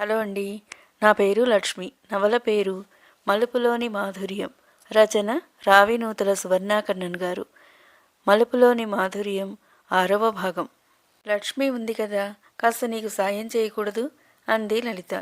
Hello అండి. నా పేరు లక్ష్మి. నవల పేరు మలుపులోని మాధుర్యం. రచన రావినూతల సువర్ణాకర్ణన్ గారు. మలుపులోని మాధుర్యం ఆరవ భాగం. లక్ష్మి ఉంది కదా కాస్త నీకు సాయం చేయకూడదు అంది లలిత.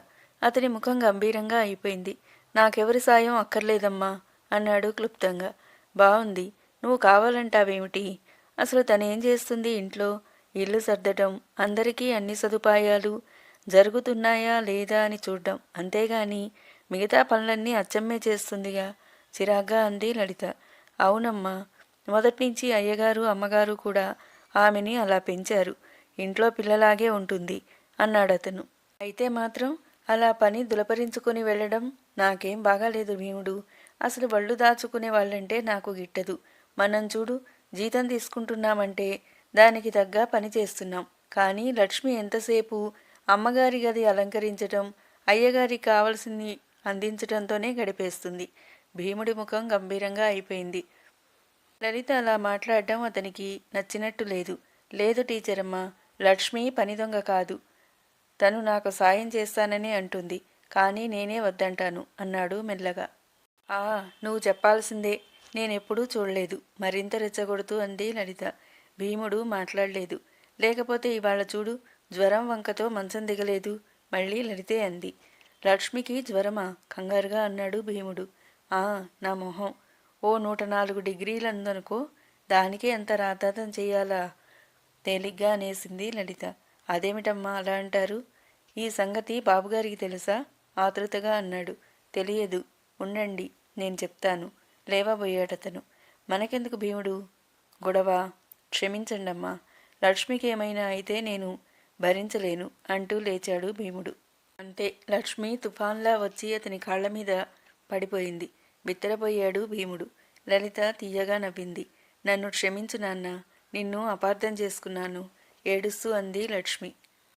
అతని ముఖం గంభీరంగా అయిపోయింది. నాకెవరి సాయం అక్కర్లేదమ్మా అన్నాడు క్లుప్తంగా. బాగుంది నువ్వు కావాలంటావేమిటి? అసలు తనేం చేస్తుంది ఇంట్లో? ఇల్లు సర్దటం అందరికీ అన్ని సదుపాయాలు జరుగుతున్నాయా లేదా అని చూడ్డం. అంతేగాని మిగతా పనులన్నీ అచ్చమ్మే చేస్తుందిగా. చిరాగ్గా అంది లలిత. అవునమ్మా. మొదటి నుంచి అయ్యగారు అమ్మగారు కూడా ఆమెని అలా పెంచారు. ఇంట్లో పిల్లలాగే ఉంటుంది అన్నాడతను అయితే మాత్రం అలా పని దులపరించుకుని వెళ్ళడం నాకేం బాగాలేదు భీముడు. అసలు బళ్ళు దాచుకునే వాళ్ళంటే నాకు గిట్టదు. మనం చూడు జీతం తీసుకుంటున్నామంటే దానికి తగ్గ పని చేస్తున్నాం. కానీ లక్ష్మి ఎంతసేపు అమ్మగారి గది అలంకరించటం అయ్యగారికి కావలసింది అందించటంతోనే గడిపేస్తుంది. భీముడి ముఖం గంభీరంగా అయిపోయింది. లలిత అలా మాట్లాడడం అతనికి నచ్చినట్టు లేదు. లేదు టీచరమ్మ లక్ష్మి పని దొంగ కాదు. తను నాకు సాయం చేస్తానని అంటుంది. కానీ నేనే వద్దంటాను అన్నాడు మెల్లగా. ఆ నువ్వు చెప్పాల్సిందే. నేనెప్పుడూ చూడలేదు. మరింత రెచ్చగొడుతూ అంది లలిత. భీముడు మాట్లాడలేదు. లేకపోతే ఇవాళ చూడు జ్వరం వంకతో మంచం దిగలేదు. మళ్ళీ లలితే అంది. లక్ష్మికి జ్వరమా? కంగారుగా అన్నాడు భీముడు. ఆ నా మొహం. ఓ నూట నాలుగు డిగ్రీలందనుకో దానికే ఎంత రాతాతం చేయాలా తేలిగ్గా అనేసింది లలిత. అదేమిటమ్మా అలా అంటారు? ఈ సంగతి బాబుగారికి తెలుసా? ఆతృతగా అన్నాడు. తెలియదు. ఉండండి నేను చెప్తాను. లేవబోయాడతను మనకెందుకు భీముడు? గొడవ? క్షమించండమ్మా. లక్ష్మికి ఏమైనా అయితే నేను భరించలేను అంటూ లేచాడు భీముడు. అంతే లక్ష్మి తుఫాన్లా వచ్చి అతని కాళ్ళ మీద పడిపోయింది. బిత్తరపోయాడు భీముడు. లలిత తీయగా నవ్వింది. నన్ను క్షమించు నాన్న నిన్ను అపార్థం చేసుకున్నాను ఏడుస్తూ అంది లక్ష్మి.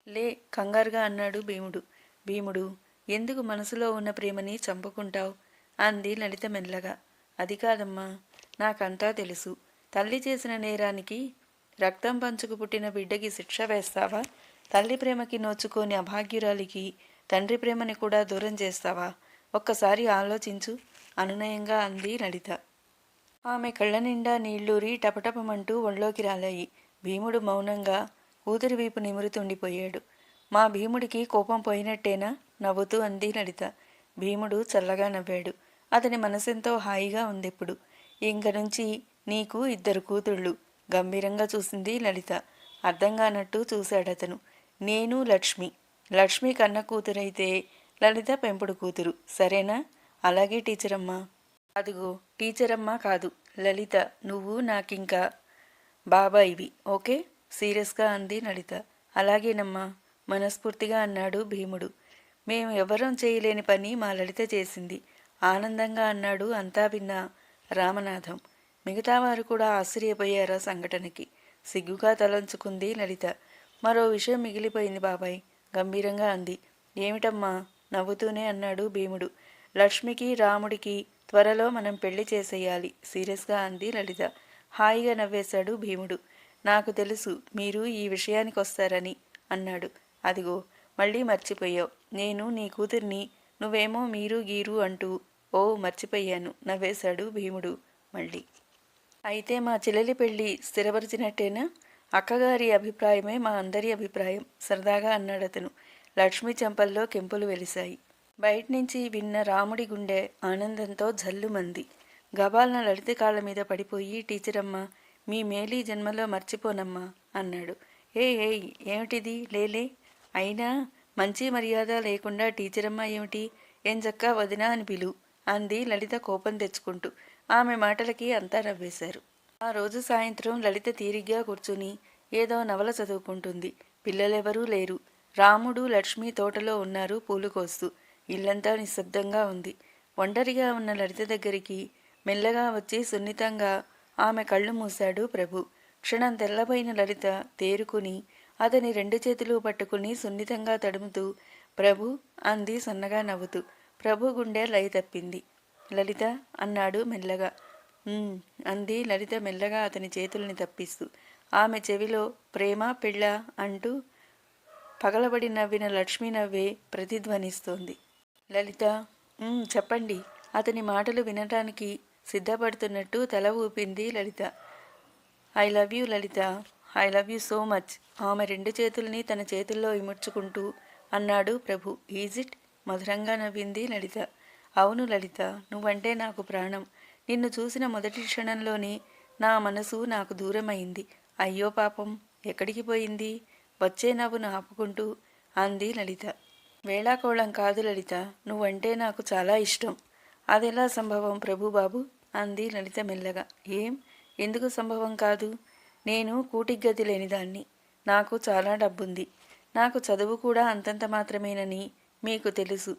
లే కంగారుగా అన్నాడు భీముడు. భీముడు ఎందుకు మనసులో ఉన్న ప్రేమని చంపుకుంటావు? అంది లలిత మెల్లగా. అది కాదమ్మా నాకంతా తెలుసు. తల్లి చేసిన నేరానికి రక్తం పంచుకు పుట్టిన బిడ్డకి శిక్ష వేస్తావా? తల్లి ప్రేమకి నోచుకోని అభాగ్యురాలికి తండ్రి ప్రేమని కూడా దూరం చేస్తావా? ఒక్కసారి ఆలోచించు అనునయంగా అంది లలిత. ఆమె కళ్ళ నిండా నీళ్ళూరి టపటపమంటూ ఒళ్ళోకి రాలాయి. భీముడు మౌనంగా కూతురి వీపు నిమురుతుండిపోయాడు. మా భీముడికి కోపం పోయినట్టేనా? నవ్వుతూ అంది లలిత. భీముడు చల్లగా నవ్వాడు. అతని మనసెంతో హాయిగా ఉందిప్పుడు. ఇంక నుంచి నీకు ఇద్దరు కూతుళ్ళు. గంభీరంగా చూసింది లలిత. అర్థం కానట్టు చూశాడతను. నేను లక్ష్మి. లక్ష్మి కన్న కూతురైతే లలిత పెంపుడు కూతురు. సరేనా? అలాగే టీచరమ్మ. అదిగో టీచరమ్మ కాదు. లలిత నువ్వు నాకింకా బాబాయివి. ఓకే? సీరియస్గా అంది లలిత. అలాగేనమ్మా మనస్ఫూర్తిగా అన్నాడు భీముడు. మేము ఎవరం చేయలేని పని మా లలిత చేసింది. ఆనందంగా అన్నాడు అంతా విన్న రామనాథం. మిగతా వారు కూడా ఆశ్చర్యపోయారా సంఘటనకి. సిగ్గుగా తలంచుకుంది లలిత. మరో విషయం మిగిలిపోయింది బాబాయ్. గంభీరంగా అంది. ఏమిటమ్మా? నవ్వుతూనే అన్నాడు భీముడు. లక్ష్మికి రాముడికి త్వరలో మనం పెళ్ళి చేసేయాలి. సీరియస్గా అంది లలిత. హాయిగా నవ్వేశాడు భీముడు. నాకు తెలుసు మీరు ఈ విషయానికి వస్తారని అన్నాడు. అదిగో మళ్ళీ మర్చిపోయావు. నేను నీ కూతుర్ని నువ్వేమో మీరు గీరు అంటూ ఓ మర్చిపోయాను నవ్వేశాడు భీముడు మళ్ళీ. అయితే మా చెల్లెలి పెళ్ళి స్థిరపరిచినట్టేనా? అక్కగారి అభిప్రాయమే మా అందరి అభిప్రాయం సరదాగా అన్నాడతను. లక్ష్మీ చెంపల్లో కెంపులు వెలిశాయి. బయట నుంచి విన్న రాముడి గుండె ఆనందంతో జల్లుమంది. గబాలన లలిత కాళ్ళ మీద పడిపోయి టీచరమ్మ మీ మేలీ జన్మలో మర్చిపోనమ్మా అన్నాడు. ఏ ఏయ్ ఏమిటిది? లేలే అయినా మంచి మర్యాద లేకుండా టీచరమ్మ ఏమిటి? ఏం చక్కా వదినా అని పిలు అంది లలిత కోపం తెచ్చుకుంటూ. ఆమె మాటలకి అంతా నవ్వేశారు. ఆ రోజు సాయంత్రం లలిత తీరిగ్గా కూర్చుని ఏదో నవల చదువుకుంటుంది. పిల్లలెవరూ లేరు. రాముడు లక్ష్మి తోటలో ఉన్నారు పూలు కోస్తూ. ఇల్లంతా నిశ్శబ్దంగా ఉంది. ఒంటరిగా ఉన్న లలిత దగ్గరికి మెల్లగా వచ్చి సున్నితంగా ఆమె కళ్ళు మూశాడు ప్రభు. క్షణం తెల్లబోయిన లలిత తేరుకుని అతని రెండు చేతులు పట్టుకుని సున్నితంగా తడుముతూ ప్రభు అంది సన్నగా నవ్వుతూ. ప్రభు గుండె లయ తప్పింది. లలిత అన్నాడు మెల్లగా. అంది లలిత మెల్లగా అతని చేతుల్ని తప్పిస్తూ. ఆమె చెవిలో ప్రేమ పెళ్ళ అంటూ పగలబడి నవ్విన లక్ష్మీ నవ్వే ప్రతిధ్వనిస్తోంది. లలిత చెప్పండి. అతని మాటలు వినటానికి సిద్ధపడుతున్నట్టు తల ఊపింది Lalitha. I love you Lalitha. I love you so much. ఆమె రెండు చేతుల్ని తన చేతుల్లో ఇముడ్చుకుంటూ అన్నాడు ప్రభు. Is it? మధురంగా నవ్వింది లలిత. అవును లలిత. నువ్వంటే నాకు ప్రాణం. నిన్ను చూసిన మొదటి క్షణంలోనే నా మనసు నాకు దూరమైంది. అయ్యో పాపం ఎక్కడికి పోయింది? వచ్చే నవ్వును ఆపుకుంటూ అంది లలిత. వేళాకోళం కాదు లలిత నువ్వంటే నాకు చాలా ఇష్టం. అదెలా సంభవం ప్రభుబాబు? అంది లలిత మెల్లగా. ఏం? ఎందుకు సంభవం కాదు? నేను కూటిగతి లేనిదాన్ని. నాకు చాలా డబ్బుంది. నాకు చదువు కూడా అంతంత మాత్రమేనని మీకు తెలుసు.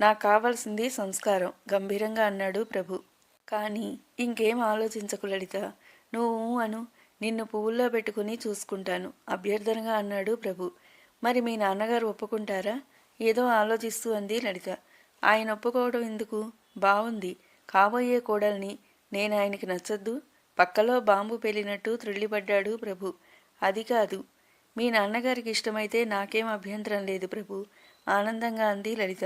నాకు కావాల్సింది సంస్కారం గంభీరంగా అన్నాడు ప్రభు. కానీ ఇంకేం ఆలోచించకు లలిత నువ్వు అను నిన్ను పువ్వుల్లో పెట్టుకుని చూసుకుంటాను అభ్యర్థనగా అన్నాడు ప్రభు. మరి మీ నాన్నగారు ఒప్పుకుంటారా? ఏదో ఆలోచిస్తూ అంది లలిత. ఆయన ఒప్పుకోవడం ఎందుకు? బాగుంది కాబోయే కోడల్ని నేను ఆయనకి నచ్చద్దు. పక్కలో బాంబు పేలినట్టు త్రుళ్ళిపడ్డాడు ప్రభు. అది కాదు. మీ నాన్నగారికి ఇష్టమైతే నాకేం అభ్యంతరం లేదు ప్రభు. ఆనందంగా అంది లలిత.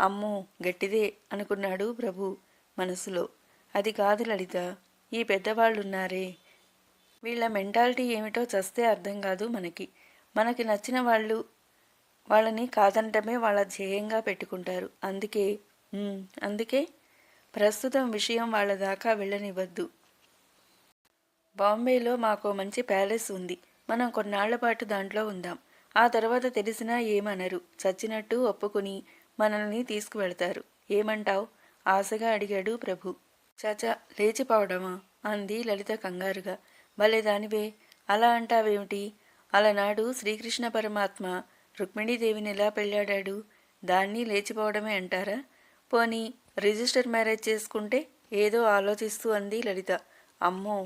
అమ్మో గట్టిదే అనుకున్నాడు ప్రభు మనసులో. అది కాదు లలిత ఈ పెద్దవాళ్ళున్నారే. వీళ్ళ మెంటాలిటీ ఏమిటో చస్తే అర్థం కాదు మనకి. మనకి నచ్చిన వాళ్ళు వాళ్ళని కాదనటమే వాళ్ళ ధ్యేయంగా పెట్టుకుంటారు. అందుకే అందుకే ప్రస్తుతం విషయం వాళ్ళ దాకా వెళ్ళనివ్వద్దు. బాంబేలో మాకు మంచి ప్యాలెస్ ఉంది. మనం కొన్నాళ్ళ పాటు దాంట్లో ఉందాం. ఆ తర్వాత తెలిసినా ఏమనరు. చచ్చినట్టు ఒప్పుకుని మనల్ని తీసుకువెళ్తారు. ఏమంటావు? ఆశగా అడిగాడు ప్రభు. చాచా లేచిపోవడమా? అంది లలిత కంగారుగా. భలే దానివే. అలా అంటావేమిటి? అలనాడు శ్రీకృష్ణ పరమాత్మ రుక్మిణీదేవిని ఎలా పెళ్ళాడాడు? దాన్ని లేచిపోవడమే అంటారా? పోనీ రిజిస్టర్ మ్యారేజ్ చేసుకుంటే ఏదో ఆలోచిస్తూ అంది లలిత. అమ్మో!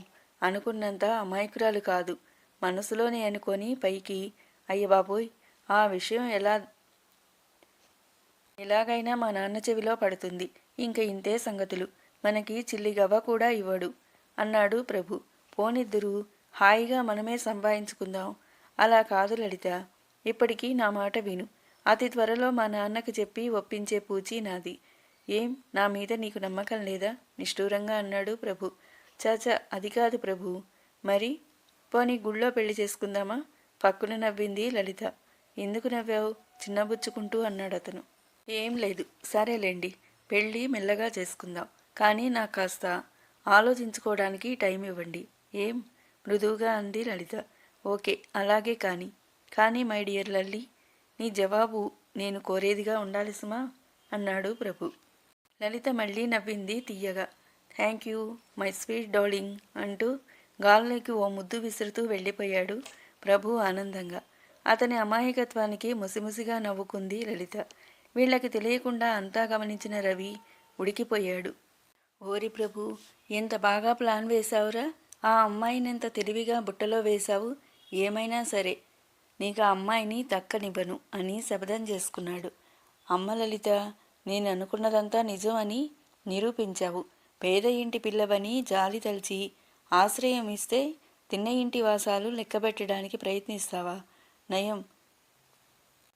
అనుకున్నంత అమాయకురాలు కాదు. మనసులోనే అనుకొని పైకి అయ్యబాబోయ్ ఆ విషయం ఎలా ఎలాగైనా మా నాన్న చెవిలో పడుతుంది. ఇంక ఇంతే సంగతులు. మనకి చిల్లిగవ్వ కూడా ఇవ్వడు. అన్నాడు ప్రభు. పోనిద్దరు హాయిగా మనమే సంపాదించుకుందాం. అలా కాదు లలిత. ఇప్పటికీ నా మాట విను. అతి త్వరలో మా నాన్నకి చెప్పి ఒప్పించే పూచి నాది. ఏం? నా మీద నీకు నమ్మకం లేదా? నిష్ఠూరంగా అన్నాడు ప్రభు. చాచా అది కాదు ప్రభు. మరి? పోనీ గుళ్ళో పెళ్ళి చేసుకుందామా? పక్కున నవ్వింది లలిత. ఎందుకు నవ్వావు? చిన్నబుచ్చుకుంటూ అన్నాడు అతను ఏం లేదు. సరేలేండి. పెళ్ళి మెల్లగా చేసుకుందాం. కానీ నాకు కాస్త ఆలోచించుకోవడానికి టైం ఇవ్వండి. ఏం? మృదువుగా అంది లలిత. ఓకే అలాగే కానీ. కానీ మై డియర్ లల్లి నీ జవాబు నేను కోరేదిగా ఉండాలి సుమా అన్నాడు ప్రభు. లలిత మళ్ళీ నవ్వింది తీయగా thank you my sweet darling అంటూ గాల్లోకి ఓ ముద్దు విసురుతూ వెళ్ళిపోయాడు ప్రభు ఆనందంగా. అతని అమాయకత్వానికి ముసిముసిగా నవ్వుకుంది లలిత. వీళ్ళకి తెలియకుండా అంతా గమనించిన రవి ఉడికిపోయాడు. ఓరి ప్రభు ఎంత బాగా ప్లాన్ వేశావురా? ఆ అమ్మాయిని ఎంత తెలివిగా బుట్టలో వేశావు? ఏమైనా సరే నీకు ఆ అమ్మాయిని తక్కనివ్వను అని శపథం చేసుకున్నాడు. అమ్మ లలిత నేను అనుకున్నదంతా నిజం అని నిరూపించావు. పేద ఇంటి పిల్లవని జాలి తలిచి ఆశ్రయం ఇస్తే తిన్న ఇంటి వాసాలు లెక్కబెట్టడానికి ప్రయత్నిస్తావా? నయం.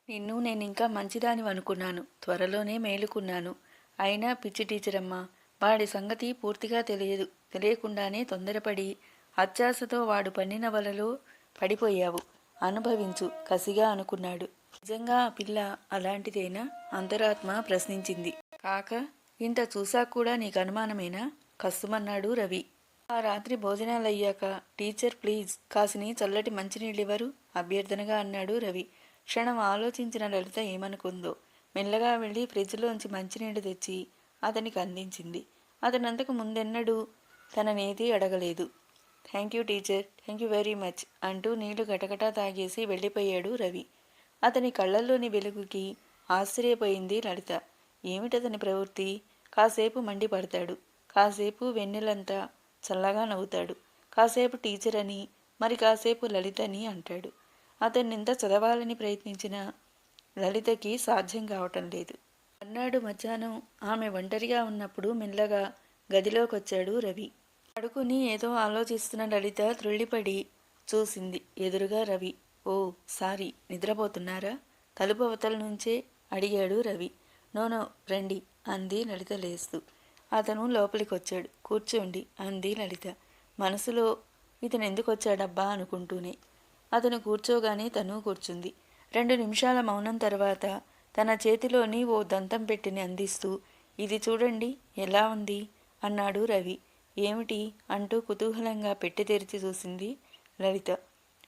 నిన్ను నేను ఇంకా మంచిదాని అనుకున్నాను త్వరలోనే మేలుకున్నాను. అయినా పిచ్చి టీచర్ అమ్మ వాడి సంగతి పూర్తిగా తెలియదు. తెలియకుండానే తొందరపడి అత్యాశతో వాడు పన్నిన వలలో పడిపోయావు. అనుభవించు కసిగా అనుకున్నాడు. నిజంగా ఆ పిల్ల అలాంటిదేనా? అంతరాత్మ ప్రశ్నించింది. కాక ఇంత చూసా కూడా నీకు అనుమానమేనా? కస్తుమన్నాడు రవి. ఆ రాత్రి భోజనాలయ్యాక టీచర్ ప్లీజ్ కాసిని చల్లటి మంచినీళ్ళివ్వరు? అభ్యర్థనగా అన్నాడు రవి. క్షణం ఆలోచించిన లలిత ఏమనుకుందో. మెల్లగా వెళ్ళి ఫ్రిడ్జ్లోంచి మంచినీళ్ళు తెచ్చి అతనికి అందించింది. అతనంతకు ముందెన్నడూ తననేది అడగలేదు. Thank you teacher thank you very much అంటూ నీళ్ళు గటగటా తాగేసి వెళ్ళిపోయాడు రవి. అతని కళ్ళల్లోని వెలుగుకి ఆశ్చర్యపోయింది లలిత. ఏమిటతని ప్రవృత్తి? కాసేపు మండిపడతాడు. కాసేపు వెన్నెలంతా చల్లగా నవ్వుతాడు. కాసేపు టీచర్ అని మరి కాసేపు లలిత అని అంటాడు. అతన్నింత చదవాలని ప్రయత్నించిన లలితకి సాధ్యం కావటం లేదు. మర్నాడు మధ్యాహ్నం ఆమె ఒంటరిగా ఉన్నప్పుడు మెల్లగా గదిలోకొచ్చాడు రవి. పడుకుని ఏదో ఆలోచిస్తున్న లలిత త్రుళ్ళిపడి చూసింది ఎదురుగా రవి. ఓ సారీ నిద్రపోతున్నారా? తలుపు అవతల నుంచే అడిగాడు రవి. నోనో రండి అంది లలిత లేస్తూ. అతను లోపలికి వచ్చాడు కూర్చోండి అంది లలిత. మనసులో ఇతను ఎందుకు వచ్చాడబ్బా అనుకుంటూనే. అతను కూర్చోగానే తను కూర్చుంది. రెండు నిమిషాల మౌనం తర్వాత తన చేతిలోని ఓ దంతం పెట్టిని అందిస్తూ ఇది చూడండి ఎలా ఉంది అన్నాడు రవి. ఏమిటి అంటూ కుతూహలంగా పెట్టి తెరిచి చూసింది లలిత.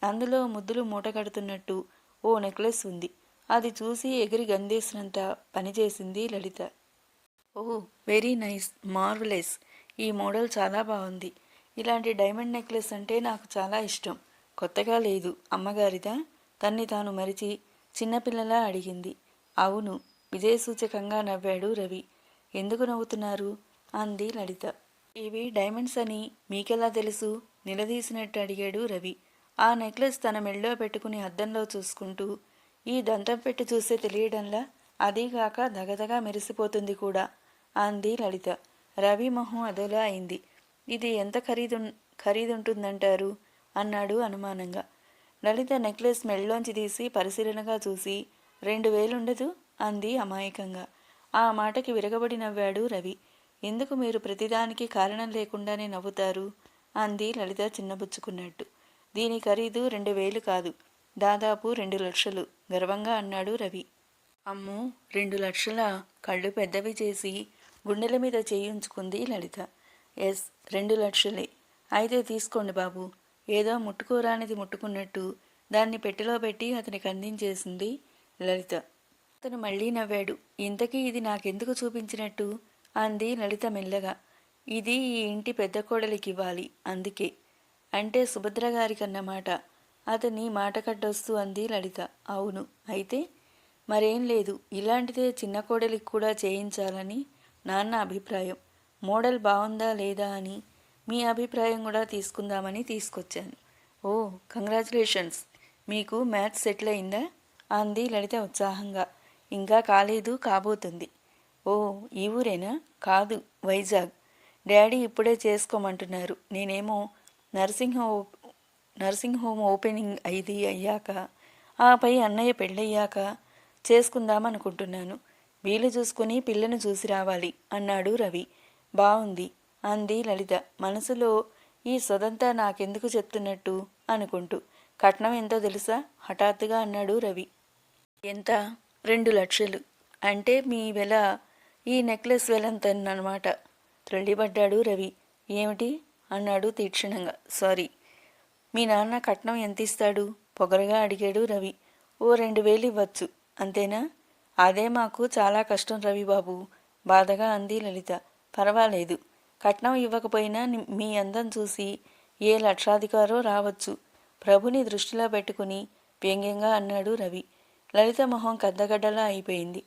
అందులో ముద్దులు మూట కడుతున్నట్టు ఓ నెక్లెస్ ఉంది. అది చూసి ఎగిరి గందేసినంత పనిచేసింది లలిత. Oh very nice marvellous. ఈ మోడల్ చాలా బాగుంది. ఇలాంటి డైమండ్ నెక్లెస్ అంటే నాకు చాలా ఇష్టం. కొత్తగా లేదు అమ్మగారిదా తన్ని తాను మరిచి చిన్నపిల్లలా అడిగింది. అవును విజయసూచకంగా నవ్వాడు రవి. ఎందుకు నవ్వుతున్నారు? అంది లలిత. ఇవి డైమండ్స్ అని మీకెలా తెలుసు? నిలదీసినట్టు అడిగాడు రవి. ఆ నెక్లెస్ తన మెళ్ళో పెట్టుకుని అద్దంలో చూసుకుంటూ ఈ దంతం పెట్టి చూస్తే తెలియడంలా? అదీగాక దగదగా మెరిసిపోతుంది కూడా అంది లలిత. రవి మొహం అదోలా అయింది. ఇది ఎంత ఖరీదు ఖరీదుంటుందంటారు? అన్నాడు అనుమానంగా. లలిత నెక్లెస్ మెళ్ళలోంచి తీసి పరిశీలనగా చూసి రెండు వేలుండదు అంది అమాయకంగా. ఆ మాటకి విరగబడి నవ్వాడు రవి. ఎందుకు మీరు ప్రతిదానికి కారణం లేకుండానే నవ్వుతారు? అంది లలిత చిన్నబుచ్చుకున్నట్టు. దీని ఖరీదు రెండు వేలు కాదు. దాదాపు రెండు లక్షలు. గర్వంగా అన్నాడు రవి. అమ్మో రెండు లక్షల కళ్ళు పెద్దవి చేసి గుండెల మీద చేయించుకుంది లలిత. ఎస్ రెండు లక్షలే. అయితే తీసుకోండి బాబు. ఏదో ముట్టుకోరానిది ముట్టుకున్నట్టు దాన్ని పెట్టెలో పెట్టి అతనికి అందించేసింది లలిత. అతను మళ్ళీ నవ్వాడు. ఇంతకీ ఇది నాకెందుకు చూపించినట్టు? అంది లలిత మెల్లగా. ఇది ఈ ఇంటి పెద్ద కోడలికి ఇవ్వాలి అందుకే. అంటే సుభద్ర గారికన్నమాట అతని మాట కట్టొస్తూ అంది లలిత. అవును. అయితే? మరేం లేదు. ఇలాంటిదే చిన్న కోడలికి కూడా చేయించాలని నాన్న అభిప్రాయం. మోడల్ బాగుందా లేదా అని మీ అభిప్రాయం కూడా తీసుకుందామని తీసుకొచ్చాను. Oh congratulations. మీకు మ్యాథ్స్ సెటిల్ అయిందా? అంది లలిత ఉత్సాహంగా. ఇంకా కాలేదు కాబోతుంది. ఓ ఈ ఊరేనా? కాదు వైజాగ్. డాడీ ఇప్పుడే చేసుకోమంటున్నారు. నేనేమో nursing home nursing home opening అయింది అయ్యాక ఆపై అన్నయ్య పెళ్ళయ్యాక చేసుకుందాం అనుకుంటున్నాను వీలు చూసుకుని పిల్లను చూసి రావాలి అన్నాడు రవి. బాగుంది అంది లలిత. మనసులో ఈ సొదంతా నాకెందుకు చెప్తున్నట్టు అనుకుంటూ కట్నం ఎంతో తెలుసా హఠాత్తుగా అన్నాడు రవి. ఎంత? రెండు లక్షలు. అంటే మీ వెల ఈ నెక్లెస్ వెలంతన్నమాట. త్రళ్ళిపడ్డాడు రవి. ఏమిటి? అన్నాడు తీక్షణంగా. సారీ. మీ నాన్న కట్నం ఎంత ఇస్తాడు పొగరగా అడిగాడు రవి. ఓ రెండు వేలు ఇవ్వచ్చు. అంతేనా? అదే మాకు చాలా కష్టం రవి బాబు బాధగా అంది లలిత. పర్వాలేదు. కట్నం ఇవ్వకపోయినా మీ అందం చూసి ఏ లక్షాధికారో రావచ్చు. ప్రభుని దృష్టిలో పెట్టుకుని వ్యంగ్యంగా అన్నాడు రవి. లలిత మొహం కద్దగడ్డలా అయిపోయింది.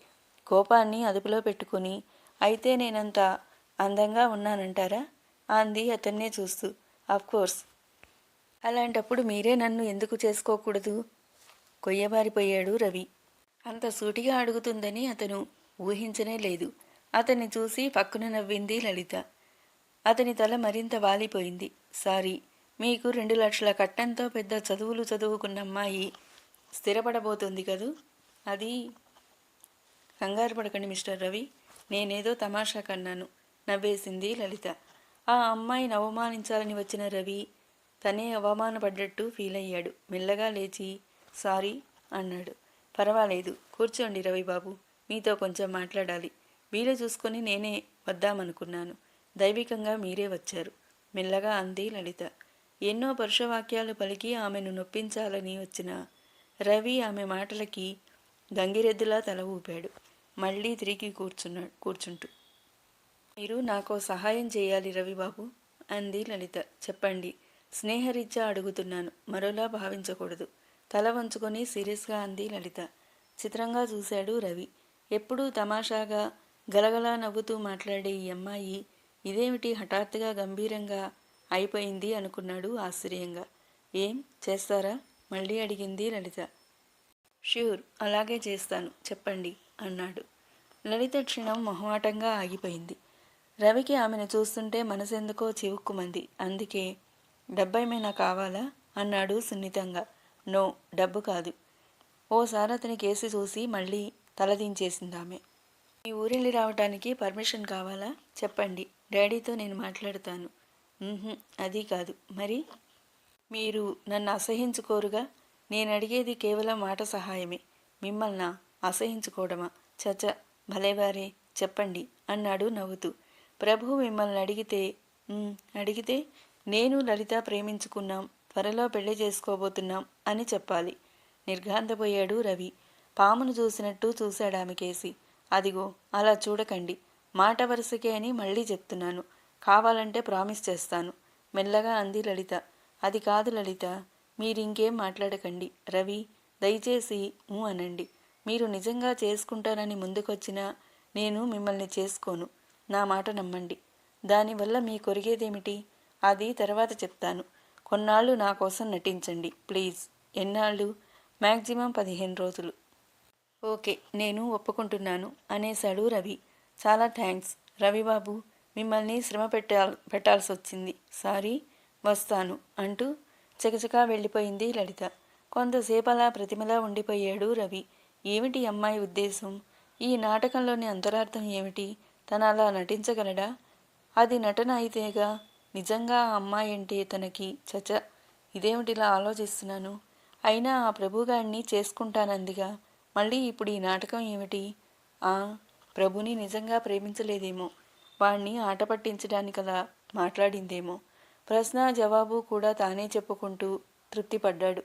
కోపాన్ని అదుపులో పెట్టుకుని అయితే నేనంత అందంగా ఉన్నానంటారా? అంది అతన్నే చూస్తూ. కోర్స్ అలాంటప్పుడు మీరే నన్ను ఎందుకు చేసుకోకూడదు? కొయ్యబారిపోయాడు రవి. అంత సూటిగా అడుగుతుందని అతను ఊహించనే లేదు. అతన్ని చూసి పక్కున నవ్వింది లలిత. అతని తల మరింత వాలిపోయింది. సారీ మీకు రెండు లక్షల కట్టంతో పెద్ద చదువులు చదువుకున్న అమ్మాయి స్థిరపడబోతుంది కదూ? అది కంగారు పడకండి మిస్టర్ రవి. నేనేదో తమాషా కన్నాను. నవ్వేసింది లలిత. ఆ అమ్మాయిని అవమానించాలని వచ్చిన రవి తనే అవమానపడ్డట్టు ఫీల్ అయ్యాడు. మెల్లగా లేచి సారీ అన్నాడు. పర్వాలేదు. కూర్చోండి రవిబాబు మీతో కొంచెం మాట్లాడాలి. వీలు చూసుకొని నేనే వద్దామనుకున్నాను. దైవికంగా మీరే వచ్చారు. మెల్లగా అంది లలిత. ఎన్నో పరుషవాక్యాలు పలికి ఆమెను నొప్పించాలని వచ్చిన రవి ఆమె మాటలకి గంగిరెద్దులా తల ఊపాడు. మళ్ళీ తిరిగి కూర్చున్నాడు కూర్చుంటూ. మీరు నాకు సహాయం చేయాలి రవిబాబు అంది లలిత. చెప్పండి. స్నేహరీత్యా అడుగుతున్నాను. మరోలా భావించకూడదు. తల వంచుకొని సీరియస్గా అంది లలిత. చిత్రంగా చూశాడు రవి. ఎప్పుడూ తమాషాగా గలగలా నవ్వుతూ మాట్లాడే ఈ అమ్మాయి ఇదేమిటి హఠాత్తుగా గంభీరంగా అయిపోయింది అనుకున్నాడు ఆశ్చర్యంగా. ఏం? చేస్తారా? మళ్ళీ అడిగింది లలిత. ష్యూర్ అలాగే చేస్తాను చెప్పండి అన్నాడు. లలిత క్షణం మొహమాటంగా ఆగిపోయింది. రవికి ఆమెను చూస్తుంటే మనసెందుకో చివుక్కుమంది. అందుకే డబ్బైమైనా కావాలా? అన్నాడు సున్నితంగా. నో డబ్బు కాదు. ఓసారి అతని కేసు చూసి మళ్ళీ తలదించేసింది ఆమె. మీ ఊరెళ్ళి రావడానికి పర్మిషన్ కావాలా? చెప్పండి. డాడీతో నేను మాట్లాడతాను. అది కాదు. మరి? మీరు నన్ను అసహించుకోరుగా? నేను అడిగేది కేవలం మాట సహాయమే. మిమ్మల్ని అసహించుకోవడమా? చచ భలేవారే చెప్పండి అన్నాడు నవ్వుతూ. ప్రభు మిమ్మల్ని అడిగితే అడిగితే నేను లలిత ప్రేమించుకున్నాం త్వరలో పెళ్ళి చేసుకోబోతున్నాం అని చెప్పాలి. నిర్ఘాంతపోయాడు రవి. పామును చూసినట్టు చూశాడు కేసి. అదిగో అలా చూడకండి. మాట వరుసకే అని మళ్ళీ చెప్తున్నాను. కావాలంటే ప్రామిస్ చేస్తాను. మెల్లగా అంది లలిత. అది కాదు లలిత మీరింకేం మాట్లాడకండి. రవి దయచేసి ఊ అనండి. మీరు నిజంగా చేసుకుంటారని ముందుకొచ్చినా నేను మిమ్మల్ని చేసుకోను. నా మాట నమ్మండి. దానివల్ల మీ కొరిగేదేమిటి? అది తర్వాత చెప్తాను. కొన్నాళ్ళు నా కోసం నటించండి ప్లీజ్. ఎన్నాళ్ళు? మ్యాక్సిమం పదిహేను రోజులు. ఓకే నేను ఒప్పుకుంటున్నాను అనేశాడు రవి. చాలా థ్యాంక్స్. రవిబాబు మిమ్మల్ని శ్రమ పెట్టాల్ పెట్టాల్సి వచ్చింది సారీ. వస్తాను అంటూ చకచకా వెళ్ళిపోయింది లలిత. కొంతసేపు అలా ప్రతిమలా ఉండిపోయాడు రవి. ఏమిటి అమ్మాయి ఉద్దేశం? ఈ నాటకంలోని అంతరార్థం ఏమిటి? తన అలా నటించగలడా? అది నటన అయితేగా నిజంగా ఆ అమ్మాయి అంటే తనకి చచ. ఇదేమిటిలా ఆలోచిస్తున్నాను? అయినా ఆ ప్రభుగాడిని చేసుకుంటానందిగా. మళ్ళీ ఇప్పుడు ఈ నాటకం ఏమిటి? ఆ ప్రభుని నిజంగా ప్రేమించలేదేమో. వాణ్ణి ఆట పట్టించడానికలా మాట్లాడిందేమో. ప్రశ్న జవాబు కూడా తానే చెప్పుకుంటూ తృప్తిపడ్డాడు.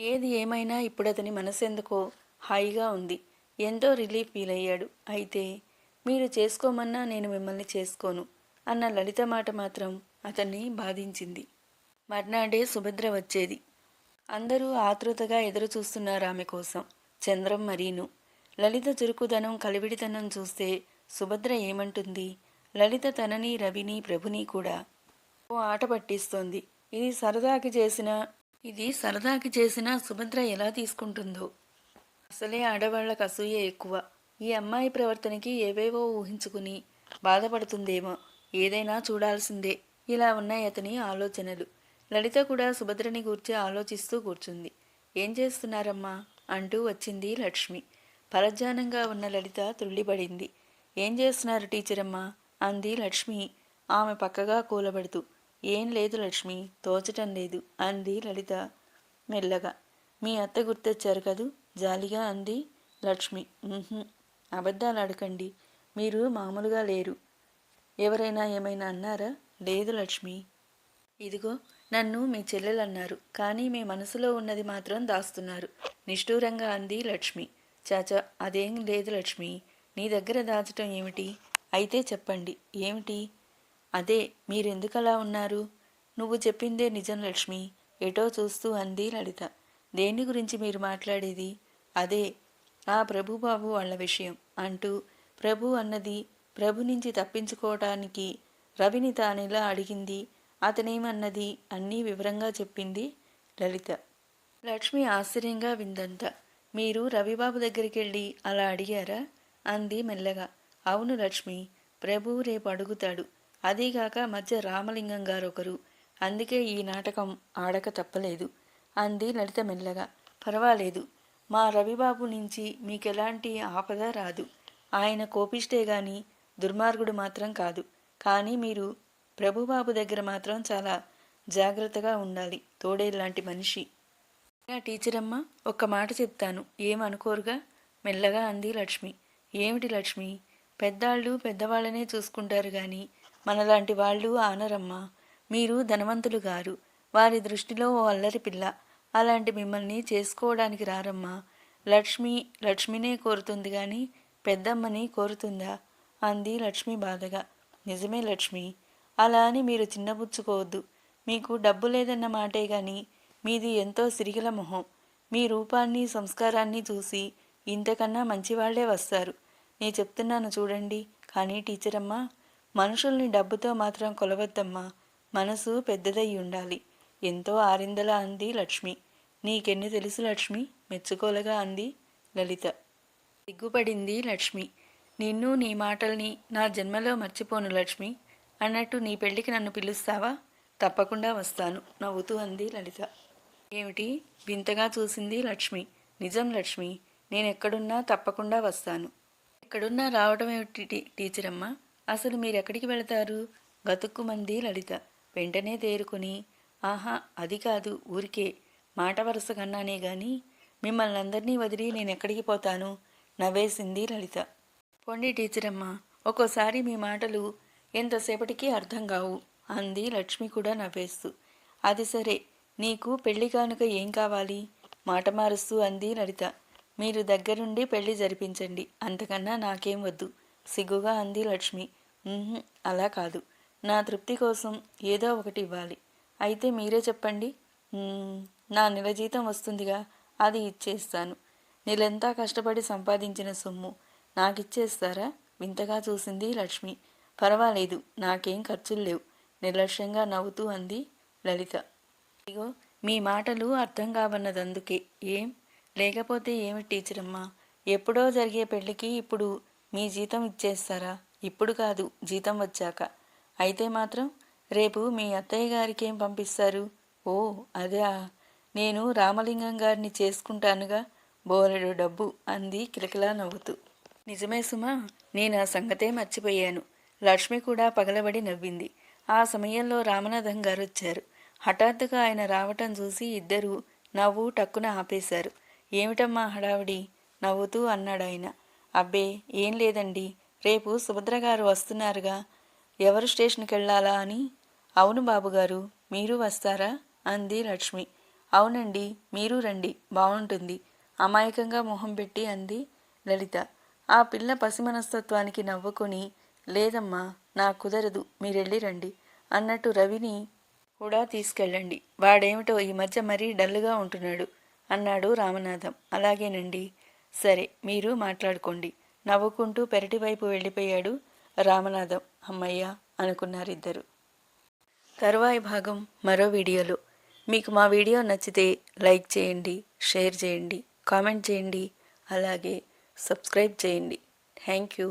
ఏది ఏమైనా ఇప్పుడతని మనసెందుకో హాయిగా ఉంది. ఎంతో రిలీఫ్ ఫీల్ అయ్యాడు అయితే మీరు చేసుకోమన్నా నేను మిమ్మల్ని చేసుకోను అన్న లలిత మాట మాత్రం అతన్ని బాధించింది. మర్నాడే సుభద్ర వచ్చేది. అందరూ ఆతృతగా ఎదురు చూస్తున్నారు ఆమె కోసం. చంద్రం మరీను. లలిత చురుకుదనం కలివిడితనం చూస్తే సుభద్ర ఏమంటుంది? లలిత తనని రవిని ప్రభుని కూడా ఆట పట్టిస్తోంది. ఇది సరదాకి చేసిన ఇది సరదాకి చేసిన సుభద్ర ఎలా తీసుకుంటుందో. అసలే ఆడవాళ్ళకు అసూయ ఎక్కువ. ఈ అమ్మాయి ప్రవర్తనకి ఏవేవో ఊహించుకుని బాధపడుతుందేమో. ఏదైనా చూడాల్సిందే. ఇలా ఉన్నాయి అతని ఆలోచనలు. లలిత కూడా సుభద్రని గూర్చి ఆలోచిస్తూ కూర్చుంది. ఏం చేస్తున్నారమ్మా? అంటూ వచ్చింది లక్ష్మి. పరధ్యానంగా ఉన్న లలిత తుళ్ళిపడింది ఏం చేస్తున్నారు టీచర్ అమ్మా అంది లక్ష్మి. ఆమె పక్కగా కూలబడుతూ. ఏం లేదు లక్ష్మి తోచటం లేదు అంది లలిత మెల్లగా. మీ అత్త గుర్తొచ్చారు కదూ? జాలిగా అంది లక్ష్మి. అబద్ధాలు అడకండి మీరు మామూలుగా లేరు. ఎవరైనా ఏమైనా అన్నారా? లేదు లక్ష్మి. ఇదిగో నన్ను మీ చెల్లెలు అన్నారు కానీ మీ మనసులో ఉన్నది మాత్రం దాస్తున్నారు. నిష్ఠూరంగా అంది లక్ష్మి. చాచా అదేం లేదు లక్ష్మి. నీ దగ్గర దాచటం ఏమిటి? అయితే చెప్పండి. ఏమిటి? అదే మీరెందుకలా ఉన్నారు? నువ్వు చెప్పిందే నిజం లక్ష్మి. ఎటో చూస్తూ అంది లలిత. దేని గురించి మీరు మాట్లాడేది? అదే ఆ ప్రభుబాబు వాళ్ళ విషయం అంటూ ప్రభు అన్నది ప్రభు నుంచి తప్పించుకోవటానికి రవిని తానెలా అడిగింది. అతనేమన్నది అన్నీ వివరంగా చెప్పింది లలిత. లక్ష్మి ఆశ్చర్యంగా విందంత మీరు రవిబాబు దగ్గరికి వెళ్ళి అలా అడిగారా? అంది మెల్లగా. అవును లక్ష్మి ప్రభు రేపు అడుగుతాడు. అదీగాక మధ్య రామలింగం గారు ఒకరు అందుకే ఈ నాటకం ఆడక తప్పలేదు. అంది లలిత మెల్లగా. పర్వాలేదు. మా రవిబాబు నుంచి మీకెలాంటి ఆపద రాదు. ఆయన కోపిష్టే గాని దుర్మార్గుడు మాత్రం కాదు. కానీ మీరు ప్రభుబాబు దగ్గర మాత్రం చాలా జాగ్రత్తగా ఉండాలి. తోడేలాంటి మనిషి. టీచరమ్మ టీచర్ అమ్మ ఒక్క మాట చెప్తాను. ఏమనుకోరుగా మెల్లగా అంది లక్ష్మి. ఏమిటి లక్ష్మి? పెద్దాళ్ళు పెద్దవాళ్ళనే చూసుకుంటారు కానీ మనలాంటి వాళ్ళు ఆనరమ్మా. మీరు ధనవంతులు గారు. వారి దృష్టిలో ఓ అల్లరి పిల్ల. అలాంటి మిమ్మల్ని చేసుకోవడానికి రారమ్మా. లక్ష్మి లక్ష్మినే కోరుతుంది గాని పెద్దమ్మని కోరుతుందా? అంది లక్ష్మి బాధగా. నిజమే లక్ష్మి. అలా అని మీరు చిన్నబుచ్చుకోవద్దు. మీకు డబ్బు లేదన్న మాటే గాని మీది ఎంతో సిరిగల మొహం. మీ రూపాన్ని సంస్కారాన్ని చూసి ఇంతకన్నా మంచివాళ్ళే వస్తారు. నేను చెప్తున్నాను చూడండి. కానీ టీచర్ అమ్మా మనుషుల్ని డబ్బుతో మాత్రం కొలవద్దమ్మా. మనసు పెద్దదై ఉండాలి. ఎంతో ఆరిందలా అంది లక్ష్మి. నీకెన్ని తెలుసు లక్ష్మి? మెచ్చుకోలగా అంది లలిత. సిగ్గుపడింది లక్ష్మి. నిన్ను నీ మాటల్ని నా జన్మలో మర్చిపోను లక్ష్మి. అన్నట్టు నీ పెళ్ళికి నన్ను పిలుస్తావా? తప్పకుండా వస్తాను నవ్వుతూ అంది లలిత. ఏమిటి? వింతగా చూసింది లక్ష్మి. నిజం లక్ష్మి. నేను ఎక్కడున్నా తప్పకుండా వస్తాను. ఎక్కడున్నా రావడం ఏమిటి టీ- టీచర్ అసలు మీరెక్కడికి వెళతారు? గతుక్కుమంది లలిత. వెంటనే తేరుకొని ఆహా అది కాదు ఊరికే. మాట వరుస కన్నానే గాని మిమ్మల్ని అందరినీ వదిలి నేను ఎక్కడికి పోతాను? నవ్వేసింది లలిత. పొండి టీచర్ ఒక్కోసారి మీ మాటలు ఎంతసేపటికి అర్థం కావు అంది లక్ష్మి కూడా నవ్వేస్తూ. అది సరే నీకు పెళ్ళి కానుక ఏం కావాలి? మాట మారుస్తూ అంది లలిత. మీరు దగ్గరుండి పెళ్ళి జరిపించండి అంతకన్నా నాకేం వద్దు. సిగ్గుగా అంది లక్ష్మి. అలా కాదు. నా తృప్తి కోసం ఏదో ఒకటి ఇవ్వాలి. అయితే మీరే చెప్పండి. నా నెల జీతం వస్తుందిగా. అది ఇచ్చేస్తాను. నెలంతా కష్టపడి సంపాదించిన సొమ్ము? నాకిచ్చేస్తారా? వింతగా చూసింది లక్ష్మి. పర్వాలేదు. నాకేం ఖర్చులు లేవు. నిర్లక్ష్యంగా నవ్వుతూ అంది లలిత. ఇగో మీ మాటలు అర్థం కావన్నదందుకే. ఏం? లేకపోతే ఏమి టీచర్ అమ్మా ఎప్పుడో జరిగే పెళ్ళికి ఇప్పుడు మీ జీతం ఇచ్చేస్తారా? ఇప్పుడు కాదు జీతం వచ్చాక. అయితే మాత్రం రేపు మీ అత్తయ్య గారికి ఏం పంపిస్తారు? ఓ అదే. నేను రామలింగం గారిని చేసుకుంటానుగా. బోలెడు డబ్బు అంది కిలకిలా నవ్వుతూ. నిజమే సుమా నేను ఆ సంగతే మర్చిపోయాను. లక్ష్మి కూడా పగలబడి నవ్వింది. ఆ సమయంలో రామనాథం గారు వచ్చారు. హఠాత్తుగా ఆయన రావటం చూసి ఇద్దరూ నవ్వు టక్కున ఆపేశారు. ఏమిటమ్మా హడావిడి? నవ్వుతూ అన్నాడు ఆయన అబ్బే ఏం లేదండి. రేపు సుభద్ర గారు వస్తున్నారుగా. ఎవరు స్టేషన్కి వెళ్ళాలా అని? అవును బాబుగారు మీరు వస్తారా? అంది లక్ష్మి. అవునండి మీరు రండి బాగుంటుంది అమాయకంగా మొహం పెట్టి అంది లలిత. ఆ పిల్ల పసిమనస్తత్వానికి నవ్వుకొని లేదమ్మా నా కుదరదు మీరెళ్ళి రండి అన్నట్టు రవిని కూడా తీసుకెళ్ళండి. వాడేమిటో ఈ మధ్య మరీ డల్లుగా ఉంటున్నాడు అన్నాడు రామనాథం. అలాగేనండి సరే మీరు మాట్లాడుకోండి. నవ్వుకుంటూ పెరటి వైపు వెళ్ళిపోయాడు రామనాథం. అమ్మయ్య అనుకున్నారిద్దరు. తరువాయి భాగం మరో వీడియోలో. మీకు మా వీడియో నచ్చితే లైక్ చేయండి షేర్ చేయండి కామెంట్ చేయండి అలాగే సబ్స్క్రైబ్ చేయండి. Thank you.